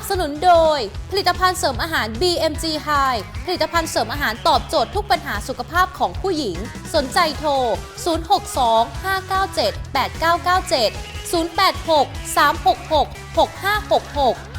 บสนุนโดย ผลิตภัณฑ์เสริมอาหาร BMG High ผลิตภัณฑ์เสริมอาหารตอบโจทย์ทุกปัญหาสุขภาพของผู้หญิง สนใจโทร 062 597 8997 086 366 6566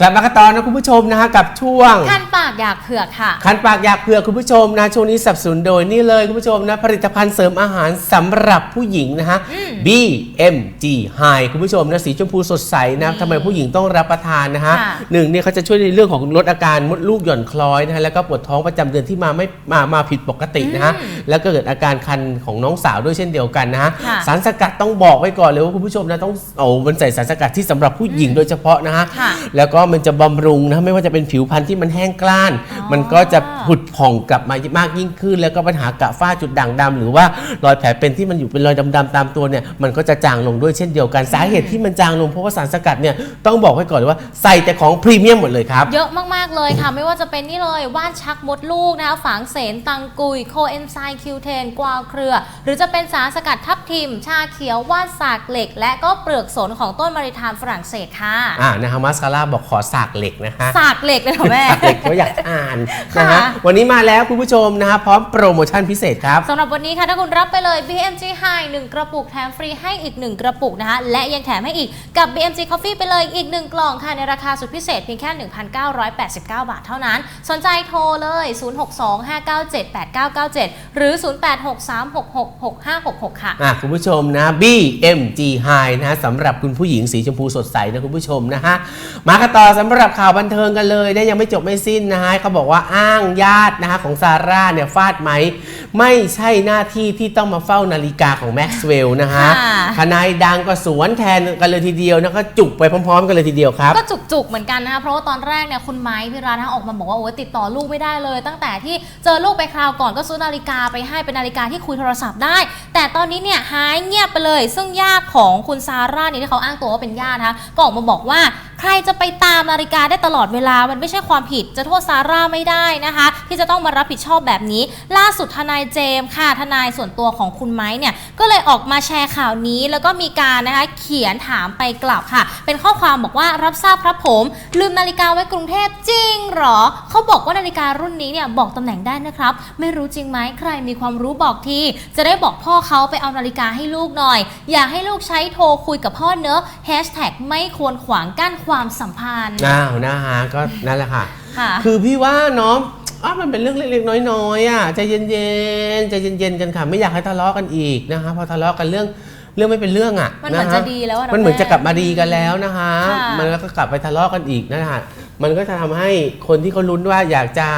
กลับมากันต่อนะคุณผู้ชมนะฮะกับช่วง คันปากอยากเผือกค่ะ คันปากอยากเผื่อคุณผู้ชมนะช่วงนี้สนับสนุนโดยนี่เลยคุณผู้ชมนะผลิตภัณฑ์เสริมอาหารสำหรับผู้หญิงนะฮะ BMG High คุณผู้ชมนะสีชมพูสดใสนะทำไมผู้หญิงต้องรับประทานนะฮะค่ะหนึ่งเนี่ยเขาจะช่วยในเรื่องของลดอาการมดลูกหย่อนคล้อยนะฮะแล้วก็ปวดท้องประจำเดือนที่มาไม่มามาผิดปกตินะฮะแล้วก็เกิดอาการคันของน้องสาวด้วยเช่นเดียวกันนะฮะค่ะสารสกัดต้องบอกไว้ก่อนเลยว่าคุณผู้ชมนะต้องโอ้มันใส่สารสกัดที่สำหรับผู้หญิงโดยเฉพาะนะฮะ ค่ะ แล้วก็มันจะบำรุงนะไม่ว่าจะเป็นผิวพรรณที่มันแห้งกร้านอ๋อมันก็จะผุดผ่องกลับมามากยิ่งขึ้น แล้วก็ปัญหากระฝ้าจุดด่างดำหรือว่ารอยแผลเป็นที่มันอยู่เป็นรอยดำๆตามตัวเนี่ยมันก็จะจางลงด้วยเช่นเดียวกันสาเหตุที่มันจางลงเพราะว่าสารสกัดเนี่ยต้องบอกไว้ก่อนเลยว่าใส่แต่ของพรีเมียมหมดเลยครับ เยอะมากๆเลยค่ะ ไม่ว่าจะเป็นนี่เลยว่านชักมดลูกนะคะฝางเสนตังกุย โคเอนไซม์คิวเทนกวาวเครือ หรือจะเป็นสารสกัดทับทิม ชาเขียวว่านสากเหล็ก และก็เปลือกสนของต้นมาริทามฝรั่งเศสค่ะอ่านะฮะมาสคาร่าบอกขอสากเหล็กนะคะสากเหล็กเลยเหรอแม่ สากเหล็กเพราะอยากอ่านนะค่ะฮะวันนี้มาแล้วคุณผู้ชมนะฮะพร้อมโปรโมชั่นพิเศษครับ สำหรับวันนี้ค่ะถ้าคุณรับไปเลย BMG High 1 กระปุกแถมฟรีให้อีก 1 กระปุกนะคะและยังแถมให้อีกกับ BMG Coffee ไปเลยอีก 1 กล่องค่ะในราคาสุดพิเศษเพียงแค่ 1,989 บาทเท่านั้น สนใจโทรเลย 062-597-8997 หรือ 0863666566 ค่ะ อะคุณผู้ชมนะ BMG High นะฮะสำหรับคุณผู้หญิงสีชมพูสดใสนะคุณผู้ชมนะฮะ มากันต่อสำหรับข่าวบันเทิงกันเลยนะยังไม่จบไม่สิ้นนะฮะเขาบอกว่าอ้างญาตินะฮะของซาร่าเนี่ยฟาดไหม ไม่ใช่หน้าที่ที่ต้องมาเฝ้านาฬิกาของแม็กซ์เวลล์นะฮะค่ะ ทนายดังก็สวนแทนกันเลยทีเดียวนะก็จุกไปพร้อม ๆ กันเลยทีเดียวครับ ก็จุกๆเหมือนกันนะคะเพราะว่าตอนแรกเนี่ยคุณไม้พี่รัฐนะออกมาบอกว่าโอ้ยติดต่อลูกไม่ได้เลย ตั้งแต่ที่เจอลูกไปคราวก่อนก็ซื้อนาฬิกาไปให้เป็นนาฬิกาที่คุยโทรศัพท์ได้ แต่ตอนนี้เนี่ยหายเงียบไปเลย ซึ่งญาติของคุณซาร่าเนี่ยที่เขาอ้างตัวว่าเป็นญาตินะคะก็ออกมาบอกว่า ใครจะไปตามนาฬิกาได้ตลอดเวลา มันไม่ใช่ความผิดจะโทษซาร่าไม่ได้นะคะ ที่จะต้องมารับผิดชอบแบบนี้ ล่าสุดทนายเจมส์ค่ะทนายส่วนตัวของคุณไม้เนี่ยก็เลยออกมาแชร์ข่าวนี้ แล้วก็มีการนะคะเขียนถามไปกลับค่ะ เป็นข้อความบอกว่ารับทราบครับผม ลืมนาฬิกาไว้กรุงเทพจริงเหรอเขาบอกว่านาฬิการุ่นนี้เนี่ยบอกตำแหน่งได้นะครับ ไม่รู้จริงไหมใครมีความรู้บอกทีจะได้บอกพ่อเขาไปเอานาฬิกาให้ลูกหน่อย อยากให้ลูกใช้โทรคุยกับพ่อเนอะแฮชแท็กไม่ควรขวางกั้นความสัมพันธ์ อ้าวนะฮะก็นั่นแหละค่ะ ค่ะ คือพี่ว่าเนาะอะมันเป็นเรื่องเล็กๆน้อยๆอะใจเย็นๆใจเย็นๆกันค่ะ ไม่อยากให้ทะเลาะกันอีกนะคะพอทะเลาะกันเรื่องเรื่องไม่เป็นเรื่องอะมันเหมือนะฮจะดีแล้วอะนะมันเหมือนแม่จะกลับมาดีกันแล้วนะคะค่ะ มันก็กลับไปทะเลาะกันอีกนะคะมันก็จะทำให้คนที่เขาลุ้นว่าอยากจะ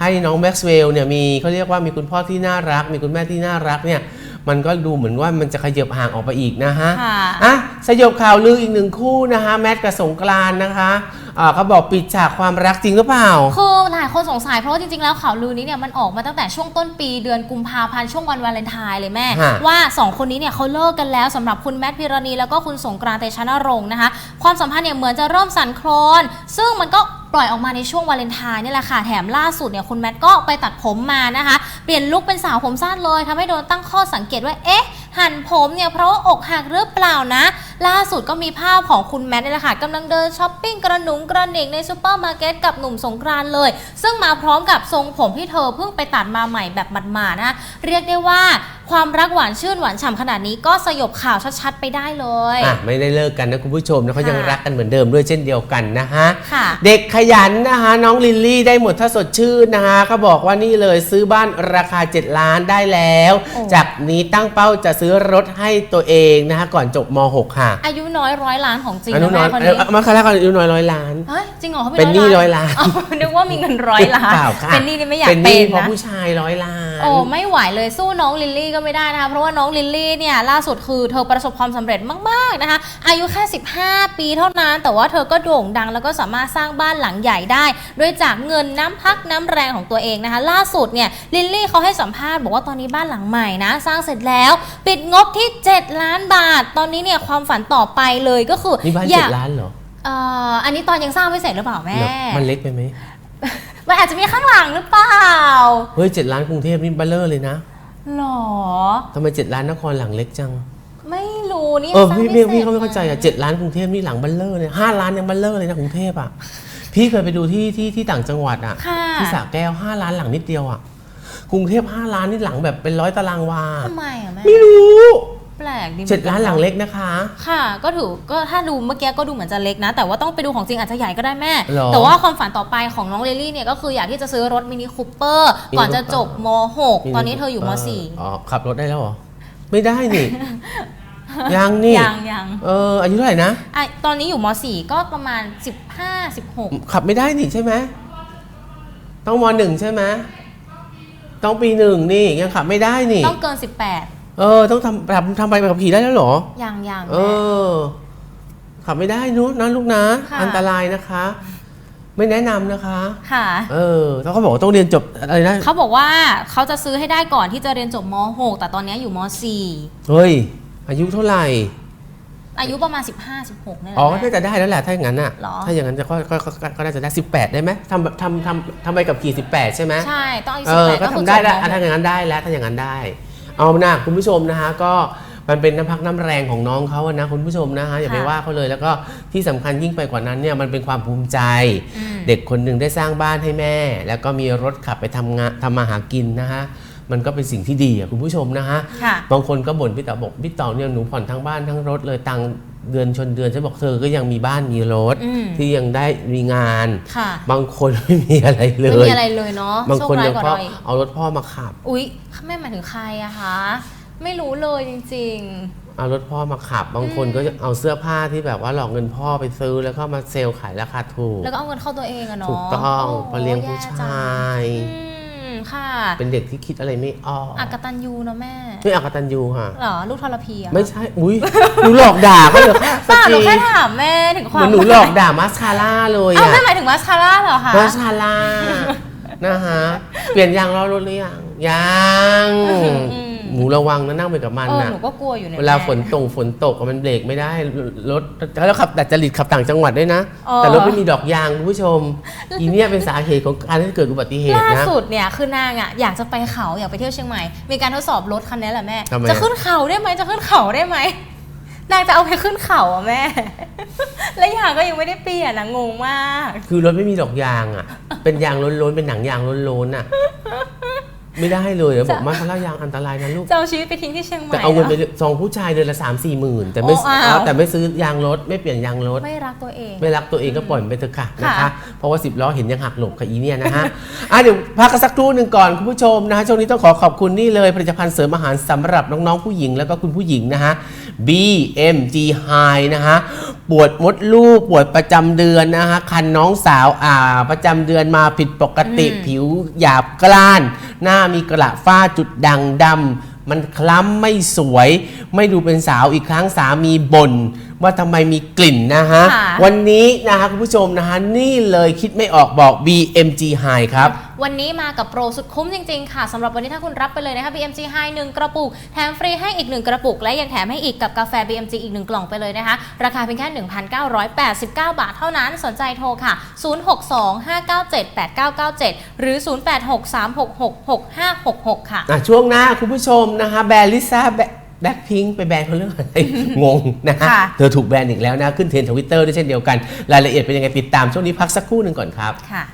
ให้น้องแม็กซ์เวลล์เนี่ยมีเขาเรียกว่ามีคุณพ่อที่น่ารัก มีคุณแม่ที่น่ารักเนี่ย มันก็ดูเหมือนว่ามันจะขยับห่างออกไปอีกนะฮะค่ะอะสยบข่าวลืออีกหนึ่งคู่นะคะแมทกับสงกรานต์นะคะอ่าเขาบอกปิดฉากความรักจริงหรือเปล่าคือหลายคนสงสัยเพราะว่าจริงๆ แล้วข่าวลือนี้เนี่ยมันออกมาตั้งแต่ช่วงต้นปีเดือนกุมภาพันธ์ช่วงวันวาเลนไทน์เลยแม่ฮะว่า 2 คนนี้เนี่ยเขาเลิกกันแล้วสำหรับคุณแมทพิรณีแล้วก็คุณสงกรานต์เตชะนรงค์นะคะความสัมพันธ์เนี่ยเหมือนจะเริ่มสั่นคลอน ซึ่งมันก็ ปล่อยออกมาในช่วงวาเลนไทน์นี่แหละค่ะ แถมล่าสุดเนี่ยคุณแมทก็ไปตัดผมมานะคะ เปลี่ยนลุคเป็นสาวผมสั้นเลยทำให้โดนตั้งข้อสังเกตว่า เอ๊ะ หั่นผมเนี่ยเพราะว่าอกหักหรือเปล่านะ ล่าสุดก็มีภาพของคุณแมทนี่แหละค่ะกำลังเดินช้อปปิ้งกระหนุงกระหนิงในซูเปอร์มาร์เก็ตกับหนุ่มสงกรานเลย ซึ่งมาพร้อมกับทรงผมที่เธอเพิ่งไปตัดมาใหม่แบบหมาดๆนะ เรียกได้ว่า ความรักหวานชื่นหวานฉ่ำขนาดนี้ก็สยบข่าวชัดๆไปได้เลย อะไม่ได้เลิกกันนะคุณผู้ชมนะเขายังค่ะรักกันเหมือนเดิมด้วยเช่นเดียวกันนะฮะ ค่ะ เด็กขยันนะคะน้องลิลลี่ได้หมดถ้าสดชื่นนะคะเขาบอกว่านี่เลยซื้อบ้านราคา 7 ล้านได้แล้ว โอ้ จากนี้ตั้งเป้าจะซื้อรถให้ตัวเองนะคะก่อนจบม .6 ค่ะอายุน้อยร้อยล้านของจริงอนุนะน้แม่อยคนเอ่นี้อมาคาร่าก่อนอายุน้อยร้อยล้าน เฮ้ยจริงเหรอเขาเป็นหนี้ร้อยล้าน อ๋อนึกว่ามีเงินร้อยล้านเปล่าค่ะเป็นหนี้นี่ไม่อยากเป็นหเป็นี้นเพราะนะผู้ชายร้อยล้าน โอ้ไม่ไหวเลยสู้น้องลิลลี่ก็ไม่ได้นะคะเพราะว่าน้องลิลลี่เนี่ยล่าสุดคือเธอประสบความสำเร็จมากๆนะคะอายุแค่ 15 ปีเท่านั้น แต่ว่าเธอก็โด่งดัง แล้วก็สามารถสร้างบ้านหลังใหญ่ได้ด้วยจากเงินน้ำพักน้ำแรงของตัวเองนะคะ ล่าสุดเนี่ยลิลลี่เขาให้สัมภาษณ์บอกว่าตอนนี้บ้านหลังใหม่นะสร้างเสร็จแล้ว ปิดงบที่ 7 ล้านบาท ตอนนี้เนี่ยความฝันต่อไปเลยก็คือนี่บ้านอเจ็ยาดกล้านเหรอเอ่ออันนี้ตอนยังสร้างไม่เสร็จหรือเปล่าแม่เหรอมันเล็กไปไหมมันอาจจะมีข้างหลังหรือเปล่า เฮ้ยเจ็ดล้านกรุงเทพนี่เบัลเลอร์เลยนะ หรอทำไมเจ็ดล้านนครหลังเล็กจัง ไม่รรู้นี่เออสร้างพี่พิพี่ศษพี่เขาไม่เข้าใจอะเจ็ดล้านกรุงเทพนี่หลังบัลเลอร์เลยห้าล้านยังบัลเลอร์เลยนะกรุงเทพอะพี่เคยไปดูที่ที่ที่ต่างจังหวัดอะค่ะที่สระแก้วห้าล้านหลังนิดเดียวอะกรุงเทพห้าล้านนี่หลังแบบเป็นร้อยตารางวาทำไมอะแม่ไม่รู้ แปลกดีมือเจ็ดกัล้านหลังเล็กนะคะ ค่ะ ก็ถือก็ถ้าดูเมื่อกี้ก็ดูเหมือนจะเล็กนะ แต่ว่าต้องไปดูของจริงอาจจะใหญ่ก็ได้แม่ หรอแต่ว่าความฝันต่อไปของน้องเลลี่เนี่ยก็คืออยากที่จะซื้อรถมินิคูเปอร์ ก่อนจะจบม .6 ตอนนี้เธออยู่ม .4 อ๋อขับรถได้แล้วเหรอ ไม่ได้นี่ ยังนี่ยังยังเอออายุเท่าไหร่นะ อะตอนนี้อยู่ม .4 ก็ประมาณ 15 16 ขับไม่ได้นี่ใช่ไหมต้องมหนึ่งใช่ไหมต้องปีหนึ่งนี่ยังขับไม่ได้นี่ ต้องเกิน เออ ต้องทำทำทำใบขับขี่ได้แล้วเหรอ18ยังยังเออ ขับไม่ได้นู้นนะลูกนะ ค่ะ อันตรายนะคะ ไม่แนะนำนะคะ ค่ะ เออแล้วเขาบอกว่าต้องเรียนจบอะไรนะ เขาบอกว่าเขาจะซื้อให้ได้ก่อนที่จะเรียนจบม .6 แต่ตอนนี้อยู่ม เฮ้ย อายุเท่าไหร่ .4 อายุประมาณ 15 16นี่แหละอ๋อแม่น่าจะได้แล้วแหละ ถ้าอย่างนั้นอะ หรอ ถ้าอย่างนั้นจะก็ก็ก็ก็ก็น่าจะได้ 18 ได้ไหมทำแบบทำทำทำใบกับขี่ 18 ใช่ไหมใช่ ต้องอายุเออ 18ก็ก็คือทำได้แล้วจบมอะถ้าอย่างนั้นได้แล้ว ถ้าอย่างนั้นได้ เอานะคุณผู้ชมนะคะก็มันเป็นน้ำพักน้ำแรงของน้องเขาอะนะคุณผู้ชมนะคะอย่าไปว่าเขาเลยแล้วก็ที่สำคัญยิ่งไปกว่านั้นเนี่ยมันเป็นความภูมิใจ อืม เด็กคนหนึ่งได้สร้างบ้านให้แม่ แล้วก็มีรถขับไปทำงานทำมาหากินนะคะมันก็เป็นสิ่งที่ดีอะคุณผู้ชมนะคะค่ะ บางคนก็บ่นพี่เต๋อบอกพี่เต๋อเนี่ยหนูผ่อนทั้งบ้านทั้งรถเลยตังค์ เดือนชนเดือนฉันบอกเธอก็ยังมีบ้านมีรถอืม ที่ยังได้มีงาน ค่ะบางคนไม่มีอะไรเลไม่ย มีอะไรเลยเนาะบางโชคคนร้ายยังกว่าพ่อเราอีกเอารถพ่อมาขับ อุ๊ยแม่หมายถึงใครอะคะไม่รู้เลยจริง เอารถพ่อมาขับ บางคนก็เอาเสื้อผ้าที่แบบว่าหลอกเงินพ่อไปซื้อแล้วก็มาเซลล์ขายราคาถูก ๆ แล้วก็เอาเงินเข้าตัวเองอะเนาะถูกต้องโเพอเลี้ยงผู้แจัชาย อืมค่ะเป็นเด็กที่คิดอะไรไม่ออกอากตันยูเนาะแม่ ไม่อักตันยูค่ะ เหรอลูกทรพีอะไม่ใช่ อุ้ยหนูหลอกด่าเขาเหรอคะเปล่าหนูสแค่กีถามแม่ถึงคเหวามมือนหนูหลอกด่ามาสคาร่าเลยเอ้าอะแม่หมายถึงมาสคาร่าเหรอคะมาสคาร่า นะฮะ เปลี่ยนยางล้อรถหรือยัง ยัง หนูระวังนะนั่งไปกับมันเออนะหนูก็กลัวอยู่เนี่ยเวลาแม่ฝนตกฝนตกอะมันเบรกไม่ได้รถแล้วขับแต่จริตขับต่างจังหวัดด้วยนะ เออ แต่รถไม่มีดอกยางคุณผู้ชมอีเนี่ยเป็นสาเหตุของการที่เกิดอุบัติเหตุล่านะ สุดเนี่ยคือนางอะอยากจะไปเขาอยากไปเที่ยวเชียงใหม่ มีการทดสอบรถคันนี้แหละแม่ ทำไมอะจะขึ้นเขาได้ไหมจะขึ้นเขาได้ไหมนางจะเอาไปขึ้นเขาอะแม่ และยางก็ยังไม่ได้เปลี่ยนนะงงมาก คือรถไม่มีดอกยางอะ เป็นยางล้นๆเป็นหนังยางล้นๆอะ ไม่ได้เลยอะบอกมาคาร่ายางอันตรายนะลูก จะเอาชีวิตไปทิ้งที่เชียงใหม่แต่เอาเงินไปหรซองผู้ชายเดือนละสามสี่หมื่นแต่ไม่โอ้อ้าวเอาแต่ไม่ซื้อยางรถไม่เปลี่ยนยางรถ ไม่รักตัวเอง ไม่รักตัวเองก็ปล่อยมันไปเถอะค่ะนะคะค่ะเพราะว่าสิบล้อเห็นยังหักหลบค่ะอีเนี่ยนะฮะอะเดี๋ยวพักกันสักครู่หนึ่งก่อนคุณผู้ชมนะฮะช่วงนี้ต้องขอขอบคุณนี่เลยผลิตภัณฑ์เสริมอาหารสำหรับน้องๆผู้หญิงแล้วก็คุณผู้หญิงนะฮะ BMG High นะฮะ ปวดมดลูกปวดประจำเดือนนะฮะคันน้องสาวอ่า ประจำเดือนมาผิดปกติอืมผิวหยาบกร้าน หน้ามีกระฝ้าจุดด่างดำมันคล้ำไม่สวย ไม่ดูเป็นสาวอีกครั้งสามีบ่น ว่าทำไมมีกลิ่นนะฮะ ค่ะ วันนี้นะคะคุณผู้ชมนะฮะ นี่เลยคิดไม่ออกบอก BMG High ครับ วันนี้มากับโปรสุดคุ้มจริง ๆ ค่ะสำหรับวันนี้ถ้าคุณรับไปเลยนะคะ BMG High 1กระปุก แถมฟรีให้อีก 1 กระปุก และยังแถมให้อีกกับกาแฟ BMG อีก 1 กล่องไปเลยนะคะ ราคาเพียงแค่ 1,989 บาทเท่านั้นสนใจโทรค่ะ 062-597-8997 หรือ 0863666566 ค่ะ อะช่วงหน้าคุณผู้ชมนะคะแบรนด์ลิซ่าแบ็ คพิงไปแบรนด์เขาเรื่องอะไรงงนะฮะค่ะ เธอถูกแบรนด์อีกแล้วนะ ขึ้นเทรนทวิตเตอร์ด้วยเช่นเดียวกัน รายละเอียดเป็นยังไงติดตามช่วงนี้พักสักครู่หนึ่งก่อนครับ ค่ะ